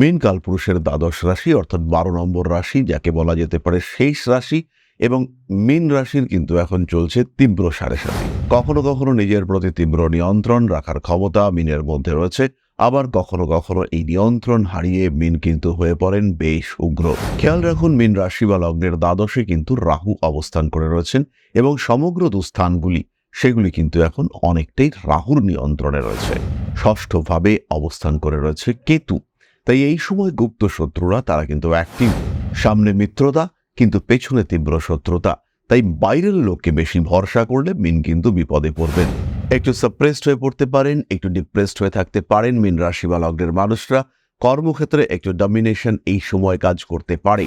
মীন কালপুরুষের দ্বাদশ রাশি, অর্থাৎ বারো নম্বর রাশি, যাকে বলা যেতে পারে শেষ রাশি এবং মীন রাশির কিন্তু এখন চলছে তীব্র সাড়ে সাথে কখনো কখনো নিজের প্রতি তীব্র নিয়ন্ত্রণ রাখার ক্ষমতা মিনের মধ্যে রয়েছে, আবার কখনো কখনো এই নিয়ন্ত্রণ হারিয়ে মিন কিন্তু হয়ে পড়েন বেশ উগ্র। খেয়াল রাখুন, মিন রাশি বা লগ্নের দ্বাদশে কিন্তু রাহু অবস্থান করে রয়েছেন এবং সমগ্র দুস্থানগুলি, সেগুলি কিন্তু এখন অনেকটাই রাহুর নিয়ন্ত্রণে রয়েছে। ষষ্ঠভাবে অবস্থান করে রয়েছে কেতু। তাই এই সময় গুপ্ত শত্রুরা, তারা কিন্তু অ্যাক্টিভ সামনে মিত্রতা, কিন্তু পেছনে তীব্র শত্রুতা। তাই বাইরের লোককে বেশি ভরসা করলে মিন কিন্তু বিপদে পড়বেন। একটু সাপ্রেসড হয়ে পড়তে পারেন, একটু ডিপ্রেসড হয়ে থাকতে পারেন মিন রাশি বা লগ্নের মানুষরা। কর্মক্ষেত্রে একটু ডমিনেশন এই সময় কাজ করতে পারে।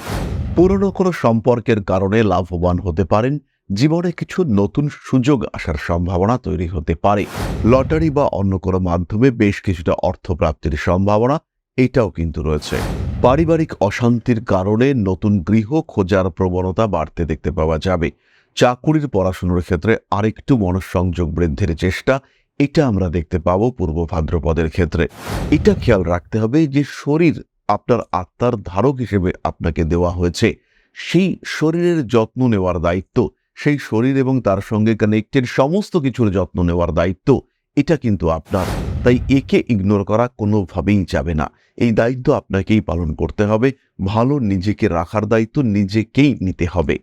পুরনো কোনো সম্পর্কের কারণে লাভবান হতে পারেন। জীবনে কিছু নতুন সুযোগ আসার সম্ভাবনা তৈরি হতে পারে। লটারি বা অন্য কোনো মাধ্যমে বেশ কিছুটা অর্থপ্রাপ্তির সম্ভাবনা এটাও কিন্তু রয়েছে। পারিবারিক অশান্তির কারণে নতুন গৃহ খোঁজার প্রবণতা বাড়তে দেখতে পাওয়া যাবে। চাকুরির পড়াশুনোর ক্ষেত্রে আরেকটু মনঃসংযোগ বৃদ্ধির চেষ্টা, এটা আমরা দেখতে পাবো পূর্ব ভাদ্রপদের ক্ষেত্রে। এটা খেয়াল রাখতে হবে যে শরীর আপনার আত্মার ধারক হিসেবে আপনাকে দেওয়া হয়েছে। সেই শরীরের যত্ন নেওয়ার দায়িত্ব, সেই শরীর এবং তার সঙ্গে কানেক্টেড সমস্ত কিছুর যত্ন নেওয়ার দায়িত্ব, এটা কিন্তু আপনার। তাই একে ইগনোর করা কোনোভাবেই যাবে না। এই দায়িত্ব আপনাকেই পালন করতে হবে। ভালো নিজেকে রাখার দায়িত্ব নিজেকেই নিতে হবে।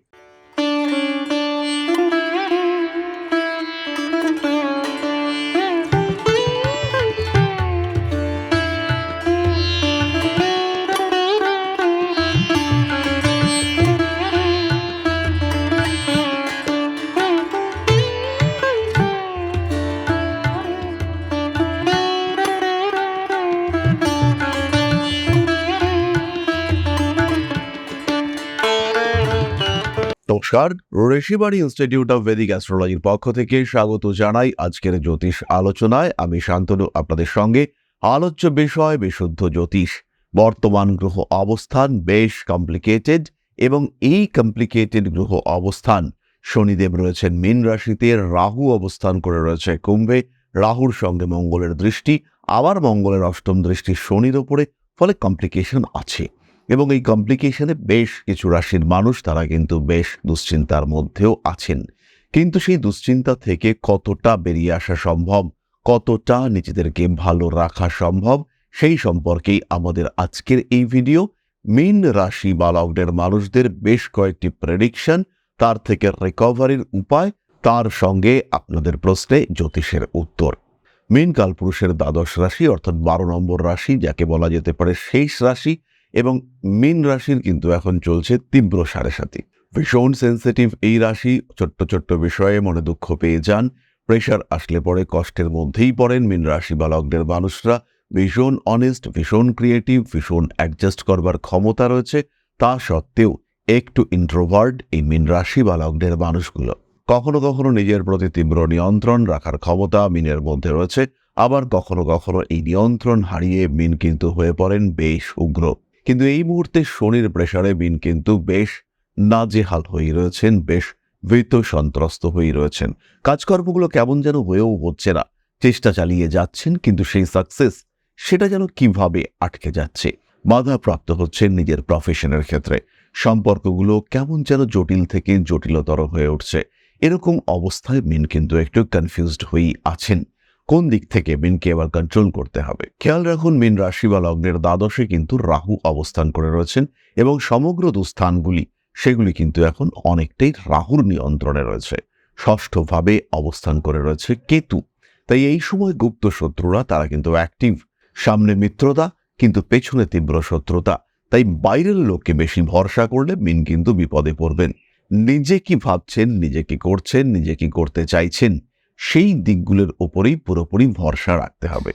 নমস্কার। ঋষিবাড়ি ইনস্টিটিউট অফ ভেদিক অ্যাস্ট্রোলজির পক্ষ থেকে স্বাগত জানাই আজকের জ্যোতিষ আলোচনায়। আমি শান্তনু, আপনাদের সঙ্গে আলোচ্য বিষয়, বিশুদ্ধ জ্যোতিষ। বর্তমান গ্রহ অবস্থান বেশ কমপ্লিকেটেড এবং এই কমপ্লিকেটেড গ্রহ অবস্থান শনিদেব রয়েছেন মীন রাশিতে, রাহু অবস্থান করে রয়েছে কুম্ভে, রাহুর সঙ্গে মঙ্গলের দৃষ্টি, আবার মঙ্গলের অষ্টম দৃষ্টি শনির ওপরে, ফলে কমপ্লিকেশন আছে। এবং এই কমপ্লিকেশনে বেশ কিছু রাশির মানুষ তারা কিন্তু বেশ দুশ্চিন্তার মধ্যেও আছেন। কিন্তু সেই দুশ্চিন্তা থেকে কতটা বেরিয়ে আসা সম্ভব, কতটা নিজেদেরকে ভালো রাখা সম্ভব, সেই সম্পর্কেই আমাদের আজকের এই ভিডিও মিন রাশি বা লগ্নের মানুষদের বেশ কয়েকটি প্রেডিকশন তার থেকে রিকভারির উপায়, তার সঙ্গে আপনাদের প্রশ্নে জ্যোতিষের উত্তর। মিন কালপুরুষের দ্বাদশ রাশি অর্থাৎ বারো নম্বর রাশি, যাকে বলা যেতে পারে শেষ রাশি এবং মীন রাশির কিন্তু এখন চলছে তীব্র সাড়ে সাথী ভীষণ সেন্সিটিভ এই রাশি, ছোট্ট ছোট্ট বিষয়ে মনে দুঃখ পেয়ে যান। প্রেশার আসলে পরে কষ্টের মধ্যেই পড়েন মীন রাশি বা লগ্নের মানুষরা। ভীষণ অনেস্ট ভীষণ ক্রিয়েটিভ ভীষণ অ্যাডজাস্ট করবার ক্ষমতা রয়েছে। তা সত্ত্বেও একটু ইন্ট্রোভার্ড এই মীন রাশি বা লগ্নের মানুষগুলো। কখনো কখনো নিজের প্রতি তীব্র নিয়ন্ত্রণ রাখার ক্ষমতা মিনের মধ্যে রয়েছে। আবার কখনো কখনো এই নিয়ন্ত্রণ হারিয়ে মিন কিন্তু হয়ে পড়েন বেশ উগ্র। কিন্তু এই মুহূর্তে শনির প্রেসারে মিন কিন্তু বেশ নাজেহাল হয়ে রয়েছেন, বেশ ভীত সন্ত্রস্ত হয়ে রয়েছেন। কাজকর্মগুলো কেমন যেন হয়েও হচ্ছে না। চেষ্টা চালিয়ে যাচ্ছেন, কিন্তু সেই সাকসেস সেটা যেন কীভাবে আটকে যাচ্ছে? বাধাপ্রাপ্ত হচ্ছেন নিজের প্রফেশনের ক্ষেত্রে। সম্পর্কগুলো কেমন যেন জটিল থেকে জটিলতর হয়ে উঠছে। এরকম অবস্থায় মিন কিন্তু একটু কনফিউজড হয়েই আছেন। কোন দিক থেকে মিনকে এবার কন্ট্রোল করতে হবে? খেয়াল রাখুন, মিন রাশি বা লগ্নের দ্বাদশে কিন্তু রাহু অবস্থান করে রয়েছেন এবং সমগ্র দুস্থানগুলি, সেগুলি কিন্তু এখন অনেকটাই রাহুর নিয়ন্ত্রণে রয়েছে। ষষ্ঠভাবে অবস্থান করে রয়েছে কেতু। তাই এই সময় গুপ্ত শত্রুরা, তারা কিন্তু অ্যাক্টিভ সামনে মিত্রতা, কিন্তু পেছনে তীব্র শত্রুতা। তাই বাইরের লোককে বেশি ভরসা করলে মিন কিন্তু বিপদে পড়বেন। নিজে কি ভাবছেন, নিজে কি করছেন, নিজে কি করতে চাইছেন? সেই দিকগুলোর ওপরেই পুরোপুরি ভরসা রাখতে হবে।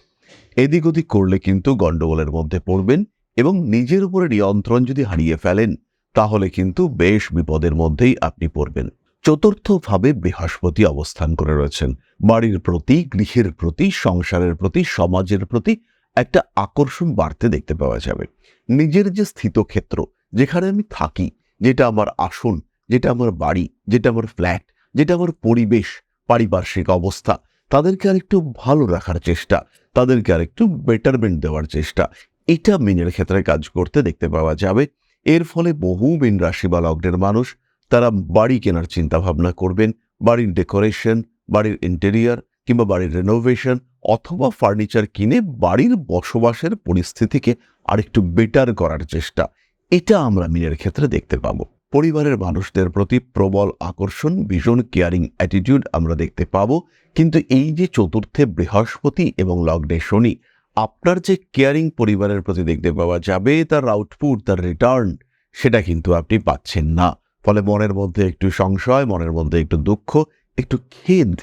এদিক ওদিক করলে কিন্তু গণ্ডগোলের মধ্যে পড়বেন এবং নিজের উপরে নিয়ন্ত্রণ যদি হারিয়ে ফেলেন, তাহলে কিন্তু বেশ বিপদের মধ্যেই আপনি পড়বেন। চতুর্থভাবে বৃহস্পতি অবস্থান করে রয়েছেন। বাড়ির প্রতি, গৃহের প্রতি, সংসারের প্রতি, সমাজের প্রতি একটা আকর্ষণ বাড়তে দেখতে পাওয়া যাবে। নিজের যে স্থিতক্ষেত্র, যেখানে আমি থাকি, যেটা আমার আসন, যেটা আমার বাড়ি, যেটা আমার ফ্ল্যাট, যেটা আমার পরিবেশ পারিপার্শ্বিক অবস্থা। তাদেরকে আরেকটু ভালো রাখার চেষ্টা, তাদেরকে আরেকটু বেটারমেন্ট দেওয়ার চেষ্টা। এটা মিনের ক্ষেত্রে কাজ করতে দেখতে পাওয়া যাবে। এর ফলে বহু মিন রাশি বা লগ্নের মানুষ, তারা বাড়ি কেনার চিন্তা ভাবনা করবেন, বাড়ির ডেকোরেশন বাড়ির ইন্টেরিয়ার কিংবা বাড়ির রেনোভেশন অথবা ফার্নিচার কিনে বাড়ির বসবাসের পরিস্থিতিকে আরেকটু বেটার করার চেষ্টা। এটা আমরা মিনের ক্ষেত্রে দেখতে পাবো। পরিবারের মানুষদের প্রতি প্রবল আকর্ষণ, ভীষণ কেয়ারিং অ্যাটিটিউড আমরা দেখতে পাবো। কিন্তু এই যে চতুর্থে বৃহস্পতি এবং লগ্নে শনি, আপনার যে কেয়ারিং পরিবারের প্রতি দেখতে পাওয়া যাবে, তার আউটপুট তার রিটার্ন সেটা কিন্তু আপনি পাচ্ছেন না। ফলে মনের মধ্যে একটু সংশয়, মনের মধ্যে একটু দুঃখ, একটু খেদ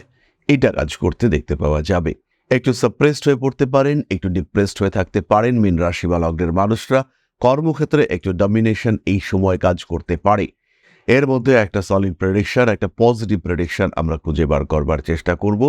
এটা কাজ করতে দেখতে পাওয়া যাবে। একটু সাপ্রেসড হয়ে পড়তে পারেন, একটু ডিপ্রেসড হয়ে থাকতে পারেন মিন রাশি বা লগ্নের মানুষরা। কর্মক্ষেত্রে একটু ডমিনেশন এই সময় কাজ করতে পারে। এর মধ্যে একটা সলিড প্রেডিকশন একটা পজিটিভ প্রেডিকশন আমরা খুঁজে বার করবার চেষ্টা করব।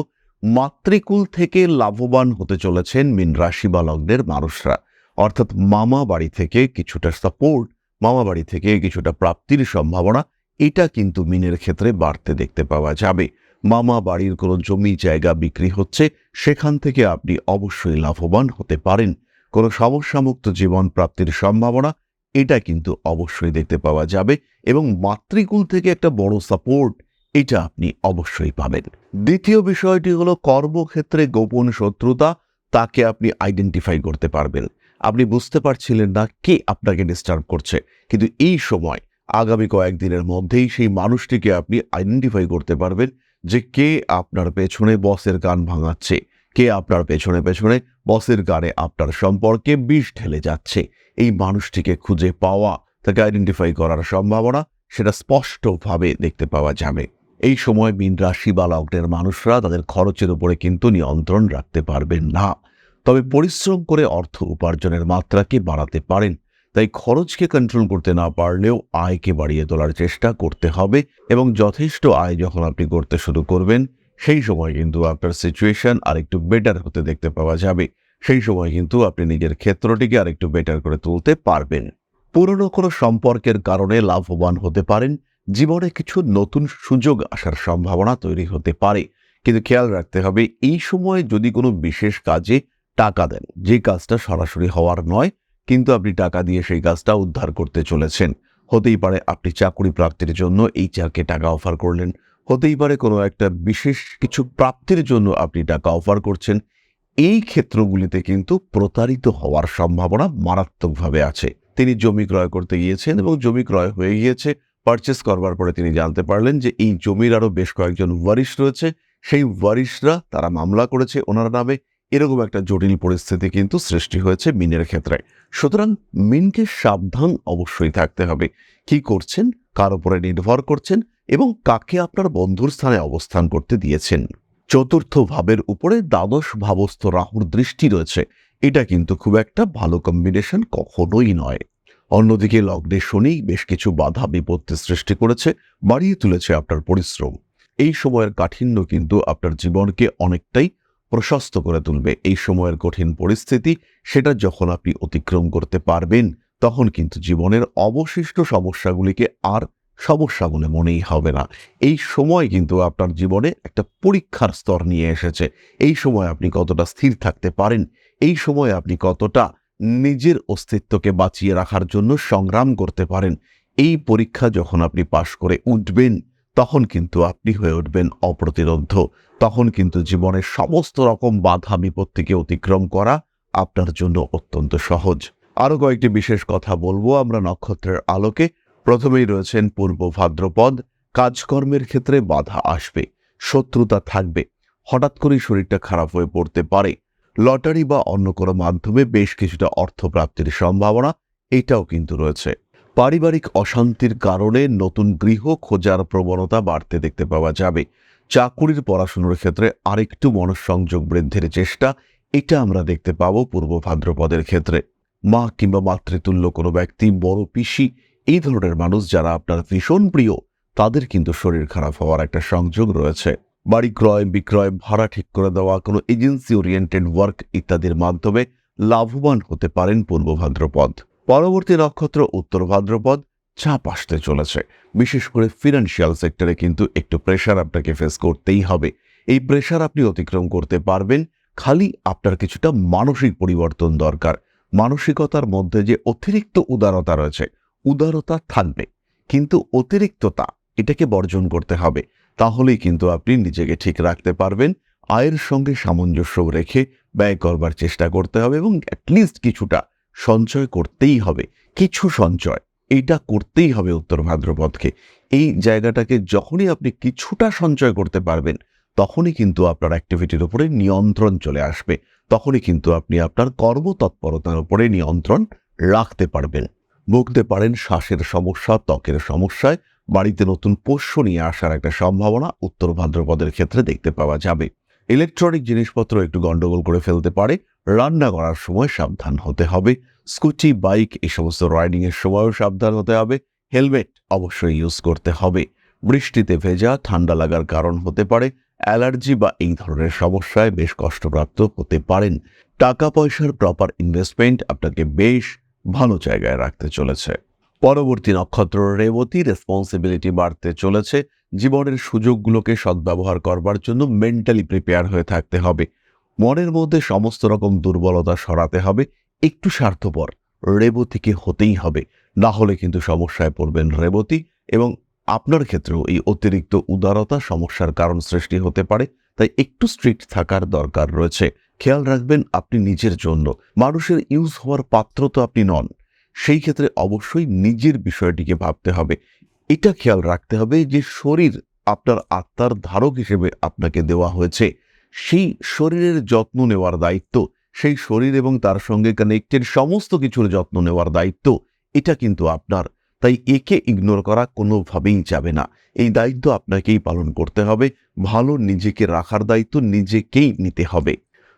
মাতৃকুল থেকে লাভবান হতে চলেছেন মিন রাশি বা লগ্নের মানুষরা। অর্থাৎ মামা বাড়ি থেকে কিছুটা সাপোর্ট মামা বাড়ি থেকে কিছুটা প্রাপ্তির সম্ভাবনা, এটা কিন্তু মিনের ক্ষেত্রে বাড়তে দেখতে পাওয়া যাবে। মামা বাড়ির কোনো জমি জায়গা বিক্রি হচ্ছে, সেখান থেকে আপনি অবশ্যই লাভবান হতে পারেন। কোনো সমস্যামুক্ত জীবন প্রাপ্তির সম্ভাবনা, এটা কিন্তু অবশ্যই দেখতে পাওয়া যাবে এবং মাতৃকুল থেকে একটা বড় সাপোর্ট এটা আপনি অবশ্যই পাবেন। দ্বিতীয় বিষয়টি হলো কর্মক্ষেত্রে গোপন শত্রুতা, তাকে আপনি আইডেন্টিফাই করতে পারবেন। আপনি বুঝতে পারছিলেন না কে আপনাকে ডিস্টার্ব করছে, কিন্তু এই সময়, আগামী কয়েকদিনের মধ্যেই সেই মানুষটিকে আপনি আইডেন্টিফাই করতে পারবেন যে কে আপনার পেছনে বসের কান ভাঙাচ্ছে, কে আপনার পেছনে পেছনে বসের গানে আপনার সম্পর্কে বিষ ঢেলে যাচ্ছে। এই মানুষটিকে খুঁজে পাওয়া, তাকে আইডেন্টিফাই করার সম্ভাবনা, সেটা স্পষ্টভাবে দেখতে পাওয়া যাবে। এই সময় মিন রাশি বা লগ্নের মানুষরা তাদের খরচের উপরে কিন্তু নিয়ন্ত্রণ রাখতে পারবেন না। তবে পরিশ্রম করে অর্থ উপার্জনের মাত্রাকে বাড়াতে পারেন। তাই খরচকে কন্ট্রোল করতে না পারলেও আয়কে বাড়িয়ে তোলার চেষ্টা করতে হবে এবং যথেষ্ট আয় যখন আপনি করতে শুরু করবেন সেই সময় কিন্তু আপনার সিচুয়েশন আরেকটু বেটার হতে দেখতে পাওয়া যাবে। সেই সময় কিন্তু আপনি নিজের ক্ষেত্রটিকে আরেকটু বেটার করে তুলতে পারবেন। পুরনো কোনো সম্পর্কের কারণে লাভবান হতে পারেন। জীবনে কিছু নতুন সুযোগ আসার সম্ভাবনা তৈরি হতে পারে। কিন্তু খেয়াল রাখতে হবে, এই সময়ে যদি কোনো বিশেষ কাজে টাকা দেন, যে কাজটা সরাসরি হওয়ার নয়, কিন্তু আপনি টাকা দিয়ে সেই কাজটা উদ্ধার করতে চলেছেন। হতেই পারে আপনি চাকরি প্রাপ্তির জন্য এই চারকে টাকা অফার করলেন। হতেই পারে কোনো একটা বিশেষ কিছু প্রাপ্তির জন্য আপনি টাকা অফার করছেন। এই ক্ষেত্রগুলিতে কিন্তু প্রতারিত হওয়ার সম্ভাবনা মারাত্মকভাবে আছে। তিনি জমি ক্রয় করতে গিয়েছেন এবং জমি ক্রয় হয়ে গিয়েছে। পারচেস করবার পরে তিনি জানতে পারলেন যে এই জমির আরও বেশ কয়েকজন ওয়ারিশ রয়েছে। সেই ওয়ারিশরা তারা মামলা করেছে ওনার নামে। এরকম একটা জটিল পরিস্থিতি কিন্তু সৃষ্টি হয়েছে মিনের ক্ষেত্রে। সুতরাং মিনকে সাবধান অবশ্যই থাকতে হবে। কি করছেন? কার উপরে নির্ভর করছেন? এবং কাকে আপনার বন্ধুর স্থানে অবস্থান করতে দিয়েছেন। চতুর্থ ভাবের উপরে দ্বাদশ ভাবস্থ রাহুর দৃষ্টি রয়েছে। এটা কিন্তু খুব একটা ভালো কম্বিনেশন কখনোই নয়। অন্যদিকে লগ্নে শনি বেশ কিছু বাধা বিপত্তি সৃষ্টি করেছে, বাড়িয়ে তুলেছে আপনার পরিশ্রম। এই সময়ের কাঠিন্য কিন্তু আপনার জীবনকে অনেকটাই প্রশস্ত করে তুলবে। এই সময়ের কঠিন পরিস্থিতি, সেটা যখন আপনি অতিক্রম করতে পারবেন, তখন কিন্তু জীবনের অবশিষ্ট সমস্যাগুলিকে আর সমস্যা বলে মনেই হবে না। এই সময় কিন্তু আপনার জীবনে একটা পরীক্ষার স্তর নিয়ে এসেছে। এই সময় আপনি কতটা স্থির থাকতে পারেন? এই সময় আপনি কতটা নিজের অস্তিত্বকে বাঁচিয়ে রাখার জন্য সংগ্রাম করতে পারেন? এই পরীক্ষা যখন আপনি পাশ করে উঠবেন, তখন কিন্তু আপনি হয়ে উঠবেন অপ্রতিরোধ্য। তখন কিন্তু জীবনের সমস্ত রকম বাধা বিপত্তিকে অতিক্রম করা আপনার জন্য অত্যন্ত সহজ। আরও কয়েকটি বিশেষ কথা বলব আমরা নক্ষত্রের আলোকে। প্রথমেই রয়েছেন পূর্ব ভাদ্রপদ, কাজকর্মের ক্ষেত্রে বাধা আসবে, শত্রুতা থাকবে, হঠাৎ করেই শরীরটা খারাপ হয়ে পড়তে পারে। লটারি বা অন্য কোনো মাধ্যমে বেশ কিছুটা অর্থ প্রাপ্তির সম্ভাবনা, এটাও কিন্তু রয়েছে। পারিবারিক অশান্তির কারণে নতুন গৃহ খোঁজার প্রবণতা বাড়তে দেখতে পাওয়া যাবে। চাকুরির পড়াশুনোর ক্ষেত্রে আরেকটু মনঃসংযোগ বৃদ্ধির চেষ্টা, এটা আমরা দেখতে পাবো পূর্ব ভাদ্রপদের ক্ষেত্রে। মা কিংবা মাতৃতুল্য কোনো ব্যক্তি, বড় পিসি এই ধরনের মানুষ যারা আপনার ভীষণ প্রিয়, তাদের কিন্তু শরীর খারাপ হওয়ার একটা সংযোগ রয়েছে। বাড়ি ক্রয়, বিক্রয়, ভাড়া ঠিক করে দেওয়া, কোনো এজেন্সি ওরিয়েন্টেড ওয়ার্ক ইত্যাদির মাধ্যমে লাভবান হতে পারেন পূর্ব ভাদ্রপদ। পরবর্তী নক্ষত্র উত্তর ভাদ্রপদ, চাপ আসতে চলেছে। বিশেষ করে ফিনান্সিয়াল সেক্টরে কিন্তু একটু প্রেশার আপনাকে ফেস করতেই হবে। এই প্রেশার আপনি অতিক্রম করতে পারবেন, খালি আপনার কিছুটা মানসিক পরিবর্তন দরকার। মানসিকতার মধ্যে যে অতিরিক্ত উদারতা রয়েছে উদারতা থাকবে, কিন্তু অতিরিক্ততা এটাকে বর্জন করতে হবে। তাহলেই কিন্তু আপনি নিজেকে ঠিক রাখতে পারবেন, আয়ের সঙ্গে সামঞ্জস্য রেখে ব্যয় করবার চেষ্টা করতে হবে এবং অ্যাটলিস্ট কিছুটা সঞ্চয় করতেই হবে, কিছু সঞ্চয়। এইটা করতেই হবে উত্তর ভাদ্রপদকে। এই জায়গাটাকে যখনই আপনি কিছুটা সঞ্চয় করতে পারবেন, তখনই কিন্তু আপনার অ্যাক্টিভিটির উপরে নিয়ন্ত্রণ চলে আসবে, তখনই কিন্তু আপনি আপনার কর্মতৎপরতার উপরে নিয়ন্ত্রণ রাখতে পারবেন। ভুগতে পারেন শ্বাসের সমস্যা, ত্বকের সমস্যায়। বাড়িতে নতুন পোষ্য নিয়ে আসার একটা সম্ভাবনা উত্তর ভাদ্রপদের ক্ষেত্রে দেখতে পাওয়া যাবে। ইলেকট্রনিক জিনিসপত্র একটু গন্ডগোল করে ফেলতে পারে। রান্না করার সময় সাবধান হতে হবে। স্কুটি, বাইক, এই সমস্ত রাইডিং এর সময়ও সাবধান হতে হবে। হেলমেট অবশ্যই ইউজ করতে হবে। বৃষ্টিতে ভেজা, ঠান্ডা লাগার কারণ হতে পারে। অ্যালার্জি বা এই ধরনের সমস্যায় বেশ কষ্টপ্রাপ্ত হতে পারেন। টাকা পয়সার প্রপার ইনভেস্টমেন্ট আপনাকে বেশ ভালো জায়গায় রাখতে চলেছে। পরবর্তী নক্ষত্র রেবতী রেসপন্সিবিলিটি বাড়তে চলেছে। জীবনের সুযোগগুলোকে সদ্ব্যবহার করবার জন্য মেন্টালি প্রিপেয়ার হয়ে থাকতে হবে। মনের মধ্যে সমস্ত রকম দুর্বলতা সরাতে হবে। একটু স্বার্থপর রেবতীকে হতেই হবে। না হলে কিন্তু সমস্যায় পড়বেন রেবতী এবং আপনার ক্ষেত্রেও এই অতিরিক্ত উদারতা সমস্যার কারণ সৃষ্টি হতে পারে। তাই একটু স্ট্রিক্ট থাকার দরকার রয়েছে। খেয়াল রাখবেন আপনি নিজের জন্য। মানুষের ইউজ হওয়ার পাত্র তো আপনি নন। সেই ক্ষেত্রে অবশ্যই নিজের বিষয়টিকে ভাবতে হবে। এটা খেয়াল রাখতে হবে যে শরীর আপনার আত্মার ধারক হিসেবে আপনাকে দেওয়া হয়েছে। সেই শরীরের যত্ন নেওয়ার দায়িত্ব, সেই শরীর এবং তার সঙ্গে কানেক্টেড সমস্ত কিছুর যত্ন নেওয়ার দায়িত্ব, এটা কিন্তু আপনার। তাই একে ইগনোর করা কোনোভাবেই যাবে না। এই দায়িত্ব আপনাকেই পালন করতে হবে, ভালো নিজেকে রাখার দায়িত্ব নিজেকেই নিতে হবে।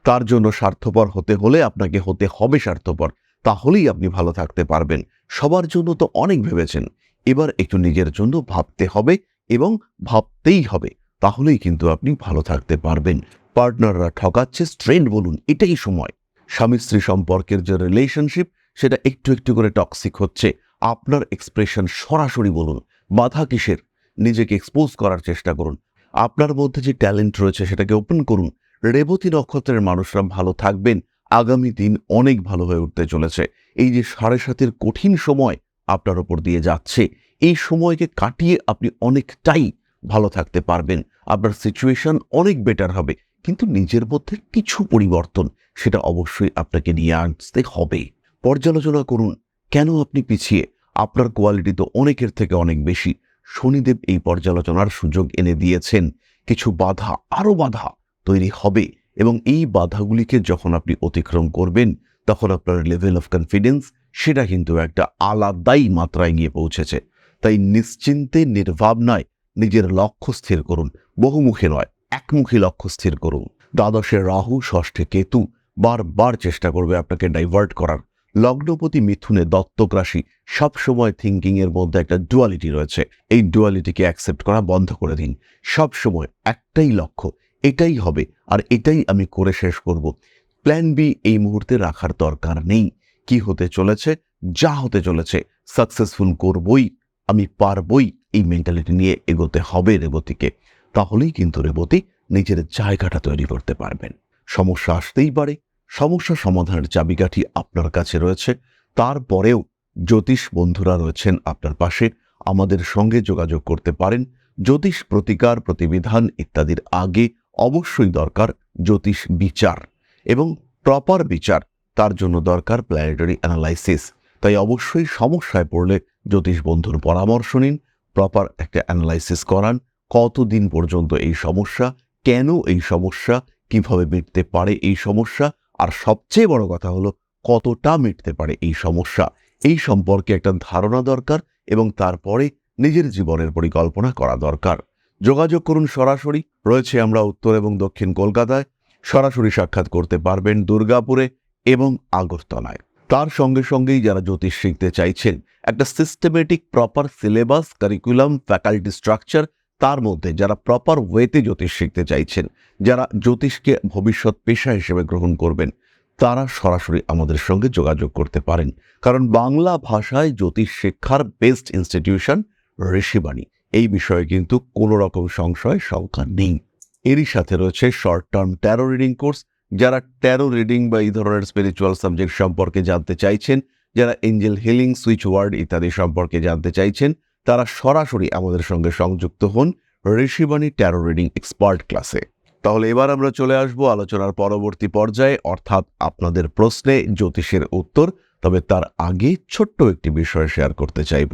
তার জন্য স্বার্থপর হতে হলে আপনাকে হতে হবে স্বার্থপর, তাহলেই আপনি ভালো থাকতে পারবেন। সবার জন্য তো অনেক ভেবেছেন, এবার একটু নিজের জন্য ভাবতে হবে এবং ভাবতেই হবে, তাহলেই কিন্তু আপনি ভালো থাকতে পারবেন। পার্টনাররা ঠকাচ্ছে স্ট্রেন্ড বলুন, এটাই সময়। স্বামী স্ত্রী সম্পর্কের যে রিলেশনশিপ সেটা একটু একটু করে টক্সিক হচ্ছে। আপনার এক্সপ্রেশন সরাসরি বলুন, বাধা কিসের? নিজেকে এক্সপোজ করার চেষ্টা করুন। আপনার মধ্যে যে ট্যালেন্ট রয়েছে সেটাকে ওপেন করুন। রেবতী নক্ষত্রের মানুষরা ভালো থাকবেন, আগামী দিন অনেক ভালো হয়ে উঠতে চলেছে। এই যে সাড়ে সাতের কঠিন সময় আপনার ওপর দিয়ে যাচ্ছে, এই সময়কে কাটিয়ে আপনি অনেকটাই ভালো থাকতে পারবেন। আপনার সিচুয়েশন অনেক বেটার হবে, কিন্তু নিজের মধ্যে কিছু পরিবর্তন সেটা অবশ্যই আপনাকে নিয়ে আসতে হবে। পর্যালোচনা করুন, কেন আপনি পিছিয়ে? আপনার কোয়ালিটি তো অনেকের থেকে অনেক বেশি। শনিদেব এই পর্যালোচনার সুযোগ এনে দিয়েছেন। কিছু বাধা, আরও বাধা তৈরি হবে এবং এই বাধাগুলিকে যখন আপনি অতিক্রম করবেন, তখন আপনার লেভেল অফ কনফিডেন্স সেটা কিন্তু একটা আলাদাই মাত্রায় গিয়ে পৌঁছেছে। তাই নিশ্চিন্তে, নির্ভাবনায় নিজের লক্ষ্য স্থির করুন। বহুমুখী নয়, একমুখী লক্ষ্য স্থির করুন। দ্বাদশে রাহু, ষষ্ঠে কেতু বারবার চেষ্টা করবে আপনাকে ডাইভার্ট করার। লগ্নপতি মিথুনে দত্তক রাশি সবসময় থিঙ্কিং এর মধ্যে একটা ডুয়ালিটি রয়েছে। এই ডুয়ালিটিকে অ্যাকসেপ্ট করা বন্ধ করে দিন। সবসময় একটাই লক্ষ্য, এটাই হবে আর এটাই আমি করে শেষ করব। প্ল্যান বি এই মুহূর্তে রাখার দরকার নেই। কি হতে চলেছে? যা হতে চলেছে সাকসেসফুল করবই, আমি পারবই, এই মেন্টালিটি নিয়ে এগোতে হবে রেবতীকে। তাহলেই কিন্তু রেবতী নিজের জায়গাটা তৈরি করতে পারবেন। সমস্যা আসতেই পারে সমস্যা সমাধানের চাবিকাঠি আপনার কাছে রয়েছে। তারপরেও জ্যোতিষ বন্ধুরা রয়েছেন আপনার পাশে। আমাদের সঙ্গে যোগাযোগ করতে পারেন। জ্যোতিষ প্রতিকার, প্রতিবিধান ইত্যাদির আগে অবশ্যই দরকার জ্যোতিষ বিচার এবং প্রপার বিচার। তার জন্য দরকার প্ল্যানেটারি অ্যানালাইসিস তাই অবশ্যই সমস্যায় পড়লে জ্যোতিষ বন্ধুর পরামর্শ নিন প্রপার একটা অ্যানালাইসিস করান। কতদিন পর্যন্ত এই সমস্যা, কেন এই সমস্যা, কীভাবে মিটতে পারে এই সমস্যা আর সবচেয়ে বড় কথা হলো কতটা মিটতে পারে এই সমস্যা। এই সম্পর্কে একটা ধারণা দরকার এবং তারপরে নিজের জীবনের পরিকল্পনা করা দরকার। যোগাযোগ করুন সরাসরি, রয়েছে আমরা উত্তর এবং দক্ষিণ কলকাতায়। সরাসরি সাক্ষাৎ করতে পারবেন দুর্গাপুরে এবং আগরতলায়। তার সঙ্গে সঙ্গেই যারা জ্যোতিষ শিখতে চাইছেন, একটা systematic proper syllabus curriculum faculty structure তার মধ্যে যারা প্রপার ওয়েতে জ্যোতিষ শিখতে চাইছেন, যারা জ্যোতিষকে ভবিষ্যৎ পেশা হিসেবে গ্রহণ করবেন, তারা সরাসরি আমাদের সঙ্গে যোগাযোগ করতে পারেন। কারণ বাংলা ভাষায় জ্যোতিষ শিক্ষার বেস্ট ইনস্টিটিউশন ঋষিবাণী এই বিষয়ে কিন্তু কোনো রকম সংশয়, শঙ্কা নেই। এরই সাথে রয়েছে short term tarot reading course যারা ট্যারো রিডিং বা এই ধরনের স্পিরিচুয়াল সাবজেক্ট সম্পর্কে জানতে চাইছেন, যারা এঞ্জেল হিলিং সুইচ ওয়ার্ড ইত্যাদি সম্পর্কে জানতে চাইছেন তারা সরাসরি আমাদের সঙ্গে সংযুক্ত হন ঋষিবাণী ট্যারো রিডিং এক্সপার্ট ক্লাসে তাহলে এবার আমরা চলে আসব আলোচনার পরবর্তী পর্যায়ে, অর্থাৎ আপনাদের প্রশ্নে জ্যোতিষের উত্তর, তবে তার আগে ছোট্ট একটি বিষয় শেয়ার করতে চাইব।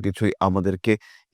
কিছুই আমাদেরকে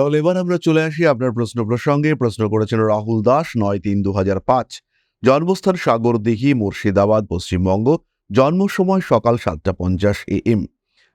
তাহলে এবার আমরা চলে আসি আপনার প্রশ্ন প্রসঙ্গে। প্রশ্ন করেছেন রাহুল দাস, নয় তিন দু পাঁচ। জন্মস্থান সাগরদিঘি, মুর্শিদাবাদ, পশ্চিমবঙ্গ। জন্ম সময় সকাল সাতটা পঞ্চাশ এ এম।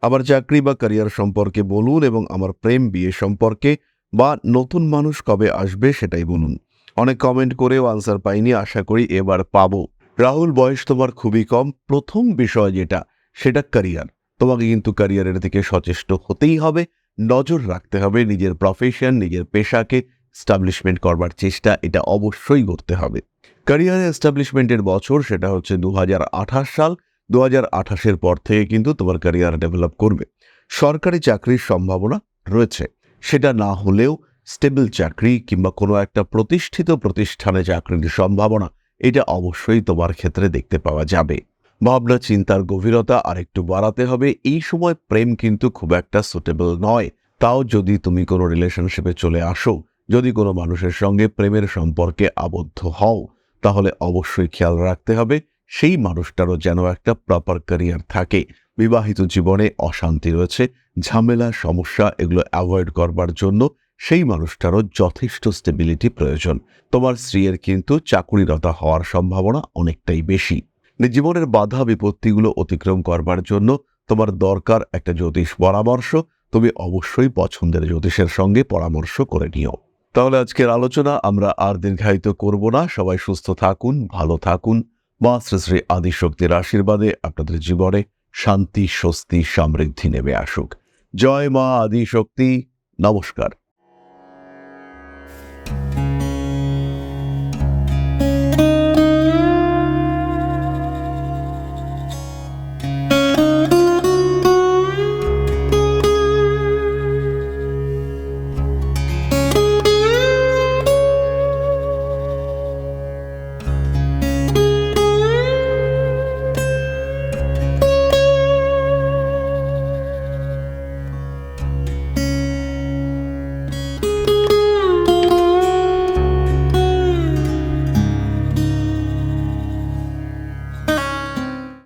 আমার চাকরি বা ক্যারিয়ার সম্পর্কে বলুন এবং আমার প্রেম বিয়ে সম্পর্কে বা নতুন মানুষ কবে আসবে সেটাই বলুন। অনেক কমেন্ট করেও আনসার পাইনি, আশা করি এবার পাবো। রাহুল, বয়স তোমার খুবই কম। প্রথম বিষয় যেটা, সেটা ক্যারিয়ার তোমাকে কিন্তু ক্যারিয়ারের দিকে সচেষ্ট হতেই হবে। নজর রাখতে হবে নিজের প্রফেশন নিজের পেশাকে স্টাবলিশমেন্ট করবার চেষ্টা, এটা অবশ্যই করতে হবে। ক্যারিয়ার এস্টাবলিশমেন্টের বছর সেটা হচ্ছে দুহাজার আঠাশ সাল। দু হাজার পর থেকে কিন্তু তোমার ক্যারিয়ার ডেভেলপ করবে। সরকারি চাকরির সম্ভাবনা রয়েছে। সেটা না হলেও স্টেবল চাকরি কিংবা কোনো একটা প্রতিষ্ঠিত প্রতিষ্ঠানে চাকরির সম্ভাবনা, এটা অবশ্যই তোমার ক্ষেত্রে দেখতে পাওয়া যাবে। ভাবনা, চিন্তার গভীরতা আরেকটু বাড়াতে হবে। এই সময় প্রেম কিন্তু খুব একটা সুটেবল নয়। তাও যদি তুমি কোনো রিলেশনশিপে চলে আসো, যদি কোনো মানুষের সঙ্গে প্রেমের সম্পর্কে আবদ্ধ হও, তাহলে অবশ্যই খেয়াল রাখতে হবে, সেই মানুষটারও যেন একটা প্রপার ক্যারিয়ার থাকে। বিবাহিত জীবনে অশান্তি রয়েছে, ঝামেলা, সমস্যা এগুলো অ্যাভয়েড করবার জন্য সেই মানুষটারও যথেষ্ট স্টেবিলিটি প্রয়োজন। তোমার স্ত্রীর কিন্তু চাকুরিরতা হওয়ার সম্ভাবনা অনেকটাই বেশি। জীবনের বাধা বিপত্তিগুলো অতিক্রম করবার জন্য তোমার দরকার একটা জ্যোতিষ পরামর্শ। তুমি অবশ্যই পছন্দের জ্যোতিষের সঙ্গে পরামর্শ করে নিও। তাহলে আজকের আলোচনা আমরা আর দীর্ঘায়িত করব না। সবাই সুস্থ থাকুন, ভালো থাকুন। মা শ্রী শ্রী আদিশক্তির আশীর্বাদে আপনাদের জীবনে শান্তি, স্বস্তি, সমৃদ্ধি নেমে আসুক। জয় মা আদিশক্তি। নমস্কার।